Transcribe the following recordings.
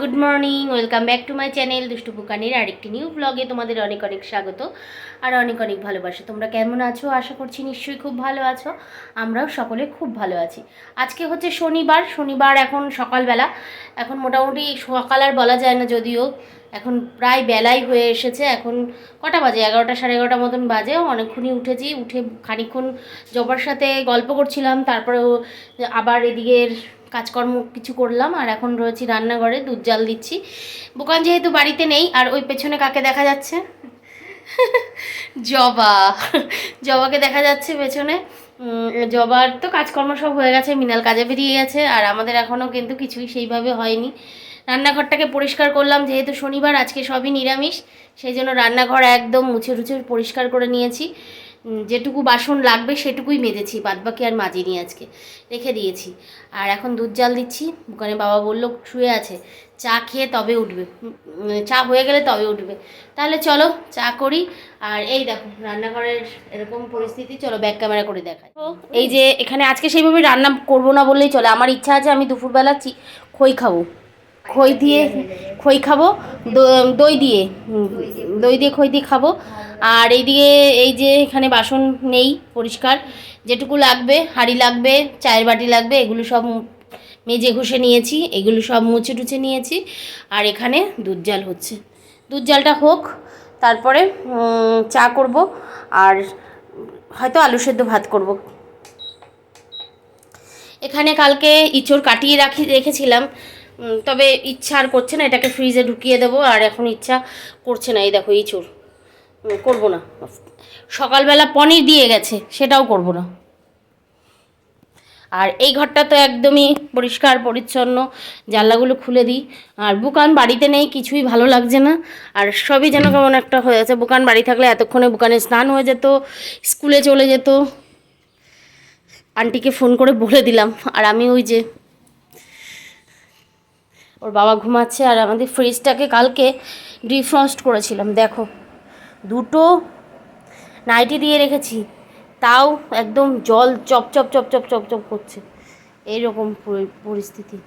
Good morning, welcome back to my channel দুষ্টু পুকানির আরেকটি নিউ ব্লগে তোমাদের অনেক অনেক স্বাগত আর অনেক অনেক ভালোবাসা। তোমরা কেমন আছো? আশা করছি নিশ্চয়ই খুব ভালো আছো। আমরাও সকলে খুব ভালো আছি। আজকে হচ্ছে শনিবার শনিবার এখন সকালবেলা। এখন মোটামুটি সকাল আর বলা যায় না যদিও। এখন প্রায় বেলাই হয়ে এসেছে। এখন কটা বাজে? এগারোটা, সাড়ে এগারোটা মতন বাজে। অনেকক্ষণই উঠেছি। উঠে খানিকক্ষণ জবার সাথে গল্প করছিলাম। তারপরেও আবার এদিকের কাজকর্ম কিছু করলাম, আর এখন রয়েছি রান্নাঘরে, দুধ জাল দিচ্ছি। বুকান যেহেতু বাড়িতে নেই, আর ওই পেছনে কাকে দেখা যাচ্ছে? জবা। জবাকে দেখা যাচ্ছে পেছনে। জবার তো কাজকর্ম সব হয়ে গেছে, মিনাল কাজে বেরিয়ে গেছে, আর আমাদের এখনও কিন্তু কিছুই সেইভাবে হয়নি। রান্নাঘরটাকে পরিষ্কার করলাম, যেহেতু শনিবার, আজকে সবই নিরামিষ, সেই জন্য রান্নাঘর একদম মুছে টুছে পরিষ্কার করে নিয়েছি। যেটুকু বাসন লাগবে সেটুকুই মেজেছি, বাদবাকি আর মাজিনি আজকে। রেখে দিয়েছি। আর এখন দুধ জাল দিচ্ছি। ওখানে বাবা বলল, শুয়ে আছে। চা খেয়ে তবে উঠবে। চা হয়ে গেলে তবে উঠবে। তাহলে চলো, চা করি। আর এই দেখো, রান্নাঘরের এরকম পরিস্থিতি, চলো ব্যাক ক্যামেরা করে দেখাই। তো এই যে এখানে আজকে সেইভাবে রান্না করব না বললেই চলে। আমার ইচ্ছা আছে আমি দুপুরবেলা খই খাব। খই দিয়ে, খই খাব দই দিয়ে দই দিয়ে, খই দিয়ে খাব। আর এইদিকে এই যে এখানে বাসন নেই পরিষ্কার, যেটুকু লাগবে, হাঁড়ি লাগবে, চায়ের বাটি লাগবে, এগুলো সব মেজে ঘষে নিয়েছি, এগুলো সব মুছে টুছে নিয়েছি, আর এখানে দুধ জাল হচ্ছে। দুধ জালটা হোক, তারপরে চা করব, আর হয়তো আলু সেদ্ধ ভাত করব। এখানে কালকে ইঁচড় কাটিয়ে রাখি, রেখেছিলাম তবে ইচ্ছা আর করছে না, এটাকে ফ্রিজে ঢুকিয়ে দেবো, আর এখন ইচ্ছা করছে না, এই দেখো ইঁচড়। করব না। সকালবেলা পনির দিয়ে গেছে, সেটাও করব না। আর এই ঘরটা তো একদমই পরিষ্কার, পরিচ্ছন্ন, জানলাগুলো খুলে দিই। আর বুকান বাড়িতে নেই, কিছুই ভালো লাগছে না। আর সবই যেন কেমন একটা হয়ে আছে। বুকান বাড়ি থাকলে এতক্ষণে বুকানে স্নান হয়ে যেত, স্কুলে চলে যেত। আন্টিকে ফোন করে বলে দিলাম। আর আমি ওই যে ওর বাবা ঘুমাচ্ছে, আর আমাদের ফ্রিজটাকে কালকে ডিফ্রস্ট করেছিলাম, দেখো। দুটো নাইটি দিয়ে রেখেছি, তাও একদম জল চপ চপ চপ চপ চপ চপ করছে। এইরকম পরি- পরিস্থিতি।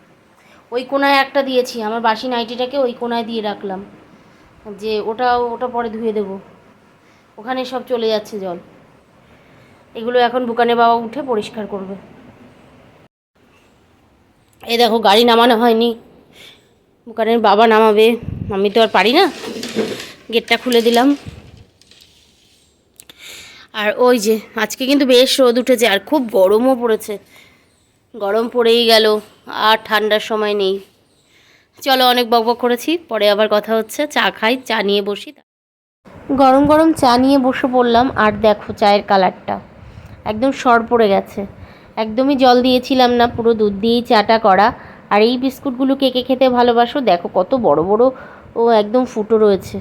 ওই কোনায় একটা দিয়েছি, আমার বাসি নাইটিটাকে ওই কোনায় দিয়ে রাখলাম। যে ওটা ওটা পরে ধুয়ে দেবো। ওখানে সব চলে যাচ্ছে জল। এগুলো এখন বুকানে বাবা উঠে পরিষ্কার করবে। এই দেখো, গাড়ি নামানো হয়নি। বুকানের বাবা নামাবে। আমি তো আর পারি না। গেটটা খুলে দিলাম। আর ওই যে, আজকে কিন্তু বেশ রোদ উঠেছে আর খুব গরমও পড়েছে। গরম পড়েই গেল, আর ঠান্ডার সময় নেই। চলো অনেক বকবক করেছি, পরে আবার কথা হচ্ছে। চা খাই, চা নিয়ে বসি। গরম গরম চা নিয়ে বসে পড়লাম, আর দেখো চায়ের কালারটা। একদম সর পড়ে গেছে। একদমই জল দিয়েছিলাম না, পুরো দুধ দিয়েই চাটা করা। আর এই বিস্কুটগুলো কে কে খেতে ভালোবাসো, দেখো কত বড় বড় ও একদম ফুটো রয়েছে।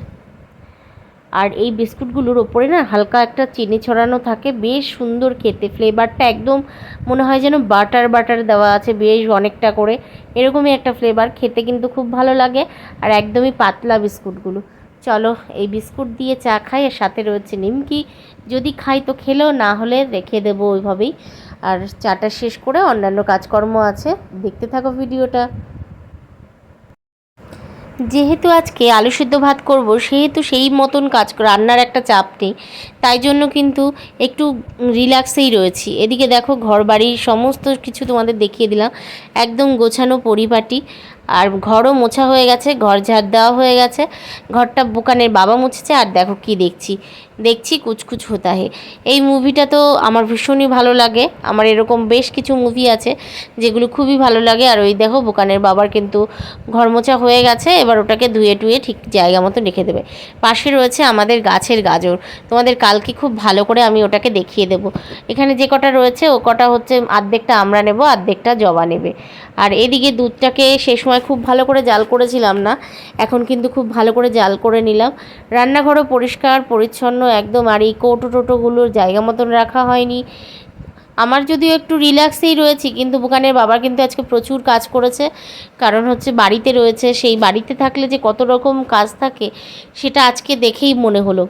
আর এই বিস্কুটগুলোর ওপরে না হালকা একটা চিনি ছড়ানো থাকে, বেশ সুন্দর খেতে। ফ্লেভারটা একদম মনে হয় যেন বাটার বাটার দেওয়া আছে বেশ অনেকটা করে। এরকমই একটা ফ্লেভার, খেতে কিন্তু খুব ভালো লাগে আর একদমই পাতলা বিস্কুটগুলো। চলো এই বিস্কুট দিয়ে চা খাই আর সাথে রয়েছে নিমকি। যদি খাই তো খেলেও, না হলে রেখে দেবো ওইভাবেই। আর চাটা শেষ করে অন্যান্য কাজকর্ম আছে। দেখতে থাকো ভিডিওটা। যেহেতু আজকে আলু সিদ্ধ ভাত করব, সেহেতু সেই মতন কাজ রান্নার একটা চাপ নেই। তাই জন্য কিন্তু একটু রিল্যাক্সেই রয়েছি। এদিকে দেখো ঘর বাড়ির সমস্ত কিছু তোমাদের দেখিয়ে দিলাম। একদম গোছানো পরিপাটি। আর ঘরও মোছা হয়ে গেছে, ঘর ঝাড় দেওয়া হয়ে গেছে। ঘরটা বুকানের বাবা মুছেছে, আর দেখো কি দেখছি। দেখছি কুচকুচ হতা হে এই মুভিটা তো আমার ভীষণই ভালো লাগে। আমার এরকম বেশ কিছু মুভি আছে যেগুলো খুবই ভালো লাগে। আর ওই দেখো, বুকানের বাবার কিন্তু ঘর মোছা হয়ে গেছে, এবার ওটাকে ধুয়ে টুয়ে ঠিক জায়গা মতো রেখে দেবে। পাশে রয়েছে আমাদের গাছের গাজর। তোমাদের কালকে খুব ভালো করে আমি ওটাকে দেখিয়ে দেবো। এখানে যে কটা রয়েছে, ও কটা হচ্ছে, আর্ধেকটা আমরা নেব, আর্ধেকটা জবা নেবে। আর এদিকে দুধটাকে সে সময় খুব ভালো করে জাল করেছিলাম না। এখন কিন্তু খুব ভালো করে জাল করে নিলাম। রান্নাঘরও পরিষ্কার, পরিচ্ছন্ন একদম, আর এই কৌটো টোটোগুলোর জায়গা মতন রাখা হয়নি। আমার যদিও একটু রিল্যাক্সেই রয়েছি, কিন্তু বুকানের বাবা কিন্তু আজকে প্রচুর কাজ করেছে। কারণ হচ্ছে বাড়িতে রয়েছে, সেই বাড়িতে থাকলে যে কত রকম কাজ থাকে, সেটা আজকে দেখেই মনে হলো।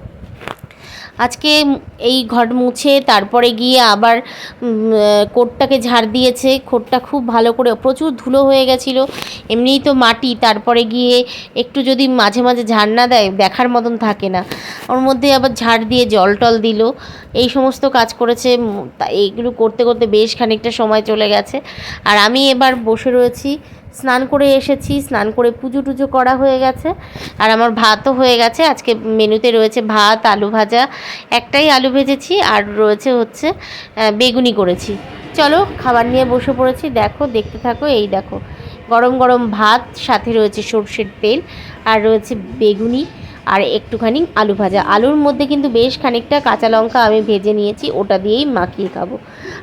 আজকে এই ঘট মুছে তারপরে গিয়ে আবার কোটটাকে ঝাড় দিয়েছে। কোটটা খুব ভালো করে, প্রচুর ধুলো হয়ে গেছিল। এমনিই তো মাটি, তারপরে গিয়ে একটু যদি মাঝে মাঝে ঝাড় না দেয়, দেখার মতন থাকে না। ওর মধ্যে আবার ঝাড় দিয়ে জল টল দিল। এই সমস্ত কাজ করেছে এইগুলো করতে করতে বেশ খানিকটা সময় চলে গেছে। আর আমি এবার বসে রয়েছি স্নান করে এসেছি, স্নান করে পুজো টুজো করা হয়ে গেছে। আর আমার ভাতও হয়ে গেছে। আজকে মেনুতে রয়েছে ভাত, আলু ভাজা, একটাই আলু ভেজেছি আর রয়েছে হচ্ছে বেগুনি করেছি। চলো খাবার নিয়ে বসে পড়েছি। দেখো, দেখতে থাকো, এই দেখো। গরম গরম ভাত, সাথে রয়েছে সর্ষের তেল আর রয়েছে বেগুনি। আর একটুখানি আলু ভাজা। আলুর মধ্যে কিন্তু বেশ খানিকটা কাঁচা লঙ্কা আমি ভেজে নিয়েছি, ওটা দিয়েই মাখিয়ে খাব।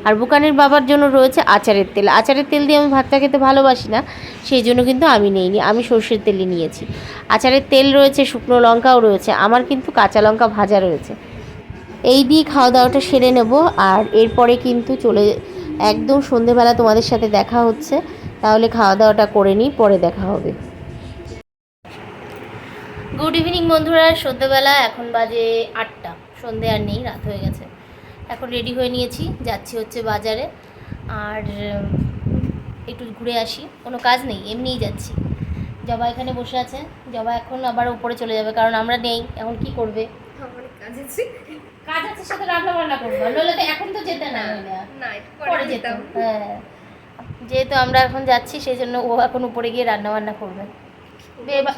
আর বুকানের বাবার জন্য রয়েছে আচারের তেল। আচারের তেল দিয়ে আমি ভাতটা খেতে ভালোবাসি না, সেই জন্য কিন্তু আমি নেইনি, আমি সর্ষের তেলই নিয়েছি। আচারের তেল রয়েছে, শুকনো লঙ্কাও রয়েছে, আমার কিন্তু কাঁচা লঙ্কা ভাজা রয়েছে। এই দিয়ে খাওয়া দাওয়াটা সেরে নেব, আর এরপরে কিন্তু চলে একদম সন্ধেবেলা তোমাদের সাথে দেখা হচ্ছে, তাহলে খাওয়া দাওয়াটা করে নিই, পরে দেখা হবে। গুড ইভিনিং বন্ধুরা। সন্ধ্যেবেলা এখন বাজে আটটা। সন্ধে আর নেই রাত হয়ে গেছে। এখন রেডি হয়ে নিয়েছি। যাচ্ছি হচ্ছে বাজারে। আর একটু ঘুরে আসি। কোনো কাজ নেই এমনিই যাচ্ছি। জবা এখানে বসে আছে। জবা এখন আবার উপরে চলে যাবে কারণ আমরা নেই। এখন কি করবে? কাজ আছে। সাথে রান্না বান্না করব। নইলে তো এখন তো যেতে না। পরে যেতাম। হ্যাঁ। যেহেতু আমরা এখন যাচ্ছি সেই জন্য ও এখন উপরে গিয়ে রান্না বান্না করবে।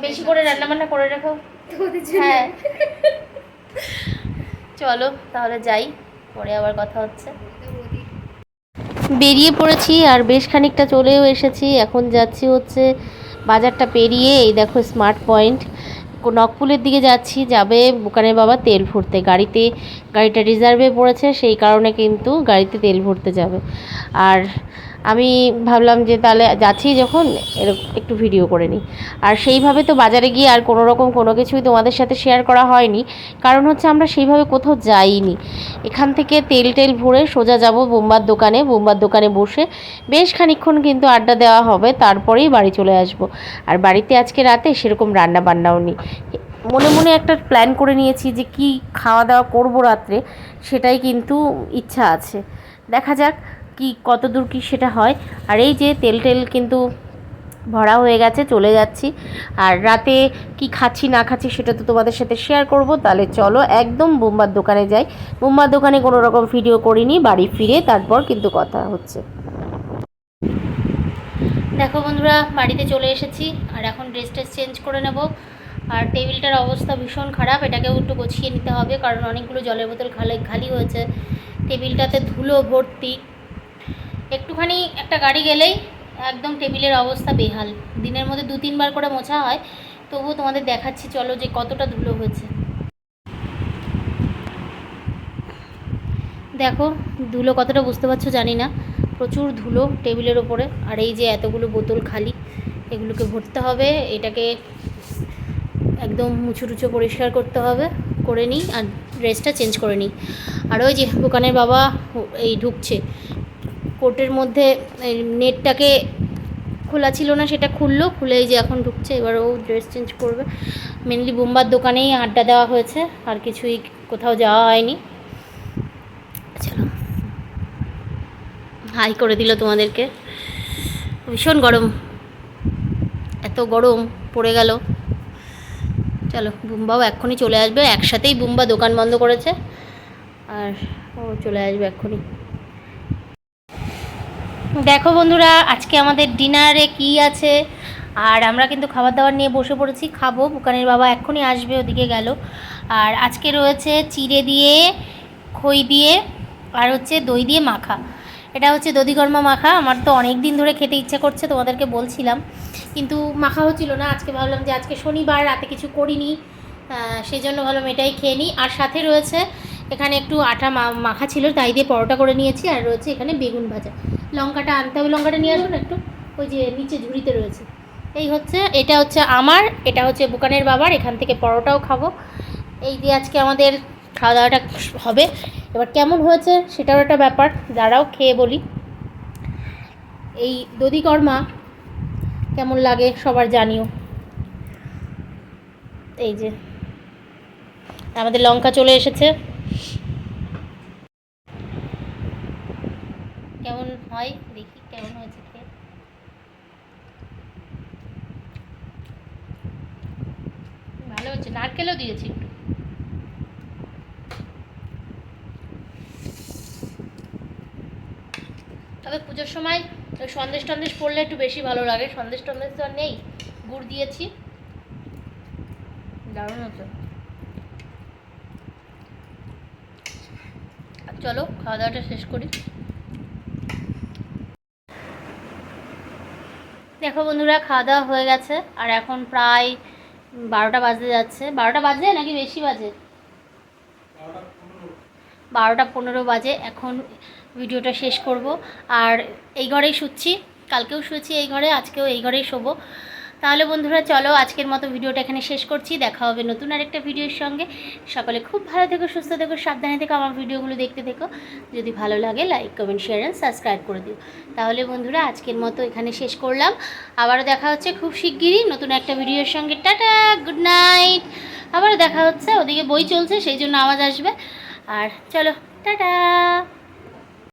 বেশি করে রান্না বান্না করে রাখো। হ্যাঁ। চলো তাহলে যাই। পরে আবার কথা হচ্ছে। বেরিয়ে পড়েছি আর বেশ খানিকটা চলেও এসেছি। এখন যাচ্ছি হচ্ছে বাজারটা পেরিয়ে এই দেখো স্মার্ট পয়েন্ট নকপুলের দিকে যাচ্ছি যাবে বুকানের বাবা তেল ভরতে। গাড়িতে গাড়িটা রিজার্ভে পড়েছে সেই কারণে কিন্তু গাড়িতে তেল ভরতে যাবে। আর আমি ভাবলাম যে তাহলে যাচ্ছি যখন, এরকম একটু ভিডিও করে নিই। আর সেইভাবে তো বাজারে গিয়ে আর কোনো রকম কোনো কিছুই তোমাদের সাথে শেয়ার করা হয়নি। কারণ হচ্ছে আমরা সেইভাবে কোথাও যাইনি। এখান থেকে তেল টেল ভরে সোজা যাব বোম্বার দোকানে। বোম্বার দোকানে বসে বেশ খানিকক্ষণ কিন্তু আড্ডা দেওয়া হবে, তারপরেই বাড়ি চলে আসব। আর বাড়িতে আজকে রাতে সেরকম রান্না বান্নাও নেই। মনে মনে একটা প্ল্যান করে নিয়েছি যে কি খাওয়া দাওয়া করব রাত্রে, সেটাই কিন্তু ইচ্ছা আছে। দেখা যাক কি কত দূর কি সেটা হয়। আর এই যে তেল টেল কিন্তু ভরা হয়ে গেছে, চলে যাচ্ছি। আর রাতে কি খাচ্ছি, না খাচ্ছি সেটা তো তোমাদের সাথে শেয়ার করব। তাহলে চলো একদম বোম্বার দোকানে যাই। বোম্বার দোকানে কোনো রকম ভিডিও করিনি, বাড়ি ফিরে তারপর কিন্তু কথা হচ্ছে। দেখো বন্ধুরা, বাড়িতে চলে এসেছি। আর এখন ড্রেস ট্রেস চেঞ্জ করে নেব। আর টেবিলটার অবস্থা ভীষণ খারাপ। এটাকেও একটু গুছিয়ে নিতে হবে, কারণ অনেকগুলো জলের বোতল খালি খালি হয়েছে। টেবিলটাতে ধুলো ভর্তি। একটুখানি একটা গাড়ি গেলেই একদম টেবিলের অবস্থা বেহাল। দিনের মধ্যে দু তিনবার করে মোছা হয়, তবুও তোমাদের দেখাচ্ছি, চলো যে কতটা ধুলো হয়েছে। দেখো, ধুলো কতটা বুঝতে পারছ জানি না। প্রচুর ধুলো টেবিলের ওপরে, আর এই যে এতগুলো বোতল খালি, এগুলোকে ভরতে হবে, এটাকে একদম মুছু টুচু পরিষ্কার করতে হবে, করে নিই, আর ড্রেসটা চেঞ্জ করে নিই। আর ওই যে দোকানের বাবা এই ঢুকছে কোর্টের মধ্যে নেটটাকে খোলা ছিল না, সেটা খুললো খুলে এই যে এখন ঢুকছে, এবার ও ড্রেস চেঞ্জ করবে। মেনলি বোম্বার দোকানেই আড্ডা দেওয়া হয়েছে, আর কিছুই কোথাও যাওয়া হয়নি। চলো। হাই করে দিল তোমাদেরকে। ভীষণ গরম। এত গরম, পড়ে গেল। চলো, বুম্বাও এক্ষুনি চলে আসবে, একসাথেই বুম্বা দোকান বন্ধ করেছে। আর ও চলে আসবে এক্ষুনি। দেখো বন্ধুরা আজকে আমাদের ডিনারে কি আছে? আর আমরা কিন্তু খাবার দাবার নিয়ে বসে পড়েছি খাব। বুকানের বাবা এক্ষুনি আসবে ওদিকে গেল। আর আজকে রয়েছে চিড়ে দিয়ে খই দিয়ে আর হচ্ছে দই দিয়ে মাখা। এটা হচ্ছে দধিকর্মা মাখা। আমার তো অনেক দিন ধরে খেতে ইচ্ছে করছে তোমাদেরকে বলছিলাম। কিন্তু মাখা হচ্ছিল না। আজকে ভাবলাম যে আজকে শনিবার রাতে কিছু করিনি। আহ, সেই জন্য ভাবলাম এটাই খেয়ে নিই। আর সাথে রয়েছে এখানে একটু আটা মাখা ছিল, তাই দিয়ে পরোটা করে নিয়েছি, আর রয়েছে এখানে বেগুন ভাজা। লঙ্কাটা আনতে হবে, লঙ্কাটা নিয়ে আসুন একটু, ওই যে নিচে ঝুড়িতে রয়েছে। এই হচ্ছে, এটা হচ্ছে আমার, এটা হচ্ছে বুকানের বাবার, এখান থেকে পরোটাও খাব। এই দিয়ে আজকে আমাদের খাওয়া দাওয়াটা হবে। এবার কেমন হয়েছে সেটাও একটা ব্যাপার যারাও খেয়ে বলি। এই দধিকর্মা, কেমন লাগে সবার জানিও। এই যে, আমাদের লঙ্কা চলে এসেছে। কেমন হয়? দেখি কেমন হয়েছে খেয়ে। ভালো হচ্ছে নারকেলও দিয়েছি একটু। তবে পুজোর সময় সন্দেশ টন্দেশ পড়লে একটু বেশি ভালো লাগে। সন্দেশ টন্দেশ তো আর নেই। গুড় দিয়েছি। দারুণ হতো চলো, খাওয়া দাওয়াটা শেষ করি। দেখো বন্ধুরা, খাওয়া দাওয়া হয়ে গেছে, আর এখন প্রায় বারোটা বাজতে যাচ্ছে। বারোটা বাজে নাকি বেশি বাজে? বারোটা পনেরো বাজে, এখন ভিডিওটা শেষ করব। আর এই ঘরেই শুচ্ছি, কালকেও শুয়েছি এই ঘরে, আজকেও এই ঘরেই শোবো। তাহলে বন্ধুরা চলো আজকের মতো ভিডিওটা এখানে শেষ করছি। দেখা হবে নতুন আরেকটা ভিডিওর সঙ্গে। সকলে খুব ভালো থেকো, সুস্থ থেকো, সাবধানে থেকো, আমার ভিডিওগুলো দেখতে থেকো। যদি ভালো লাগে like comment share and subscribe করে দিও। তাহলে বন্ধুরা আজকের মতো এখানে শেষ করলাম। আবারও দেখা হচ্ছে খুব শিগগিরই নতুন একটা ভিডিওর সঙ্গে। টাটা গুড নাইট আবারও দেখা হচ্ছে, ওদিকে বই চলছে, সেই জন্য আওয়াজ আসবে। আর চলো, টাটা।